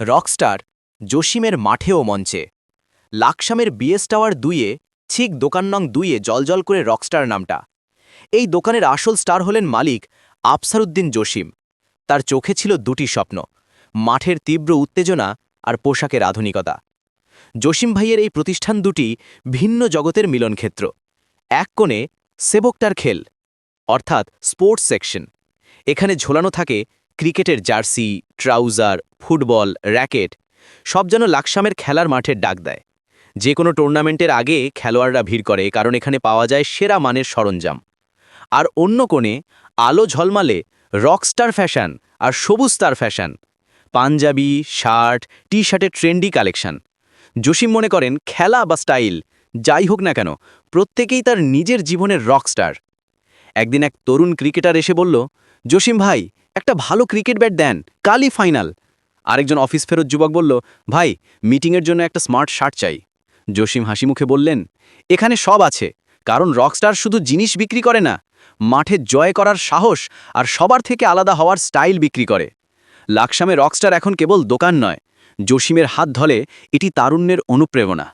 Rockstar জসিমের মাঠে ও মঞ্চে। লাকসামের BS tower দুইয়ে, ঠিক দোকান নং দুইয়ে জলজল করে রকস্টার নামটা। এই দোকানের আসল স্টার হলেন মালিক আফসারুদ্দিন জসিম। তার চোখে ছিল দুটি স্বপ্ন, মাঠের তীব্র উত্তেজনা আর পোশাকের আধুনিকতা। জসিম ভাইয়ের এই প্রতিষ্ঠান দুটি ভিন্ন জগতের মিলনক্ষেত্র। এক কোণে সেবকটার খেল, অর্থাৎ স্পোর্টস সেকশন। এখানে ঝোলানো থাকে ক্রিকেটের জার্সি, ট্রাউজার, ফুটবল, র্যাকেট, সব যেন লাকসামের খেলার মাঠের ডাক দেয়। যে কোনো টুর্নামেন্টের আগে খেলোয়াড়রা ভিড় করে, কারণ এখানে পাওয়া যায় সেরা মানের সরঞ্জাম। আর অন্য কোণে আলো ঝলমালে রকস্টার ফ্যাশন আর Sabuj star fashion. Panjabi, shirt T শার্টের ট্রেন্ডি কালেকশন। জসিম মনে করেন, খেলা বা স্টাইল, যাই হোক না কেন, প্রত্যেকেই তার নিজের জীবনের রকস্টার। একদিন এক তরুণ ক্রিকেটার এসে বলল, জসিম ভাই একটা ভালো ক্রিকেট ব্যাট দেন, কালই ফাইনাল। আরেকজন অফিস ফেরত যুবক বলল, ভাই, মিটিংয়ের জন্য একটা স্মার্ট শার্ট চাই। জসিম হাসি মুখে বললেন, এখানে সব আছে, কারণ রকস্টার শুধু জিনিস বিক্রি করে না, মাঠে জয় করার সাহস আর সবার থেকে আলাদা হওয়ার স্টাইল বিক্রি করে। লাকসামে রকস্টার এখন কেবল দোকান নয়, জসিমের হাত ধলে এটি তারুণ্যের অনুপ্রেরণা।